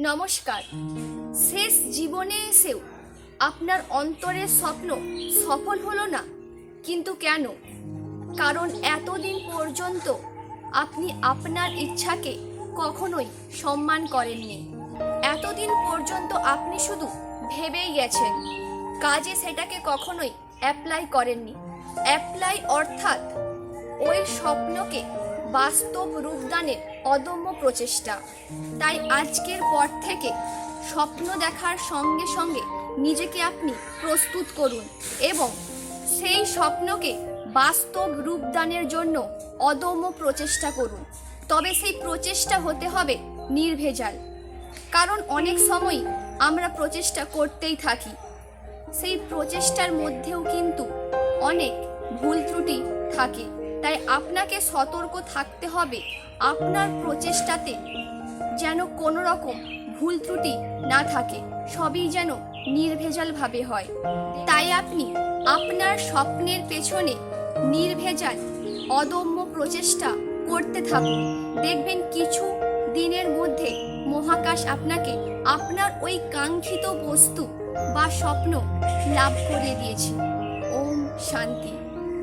নমস্কার। শেষ জীবনে এসেও আপনার অন্তরের স্বপ্ন সফল হলো না। কিন্তু কেন? কারণ এতদিন পর্যন্ত আপনি আপনার ইচ্ছাকে কখনোই সম্মান করেননি। এতদিন পর্যন্ত আপনি শুধু ভেবেই গেছেন, কাজে সেটাকে কখনোই অ্যাপ্লাই করেননি। অ্যাপ্লাই অর্থাৎ ওই স্বপ্নকে বাস্তব রূপদানের অদম্য প্রচেষ্টা। তাই আজকের পর থেকে স্বপ্ন দেখার সঙ্গে সঙ্গে নিজেকে আপনি প্রস্তুত করুন এবং সেই স্বপ্নকে বাস্তব রূপদানের জন্য অদম্য প্রচেষ্টা করুন। তবে সেই প্রচেষ্টা হতে হবে নির্ভেজাল। কারণ অনেক সময় আমরা প্রচেষ্টা করতেই থাকি। সেই প্রচেষ্টার মধ্যেও কিন্তু অনেক ভুল ত্রুটি থাকে। তাই আপনাকে সতর্ক থাকতে হবে আপনার প্রচেষ্টাতে, যেন কোনো রকম ভুল ত্রুটি না থাকে, সবই যেন নির্ভেজালভাবে হয়। তাই আপনি আপনার স্বপ্নের পেছনে নির্ভেজাল, অদম্য প্রচেষ্টা করতে থাকুন। দেখবেন কিছু দিনের মধ্যে মহাকাশ আপনাকে আপনার ওই কাঙ্ক্ষিত বস্তু বা স্বপ্ন লাভ করিয়ে দিয়েছে। ওম শান্তি।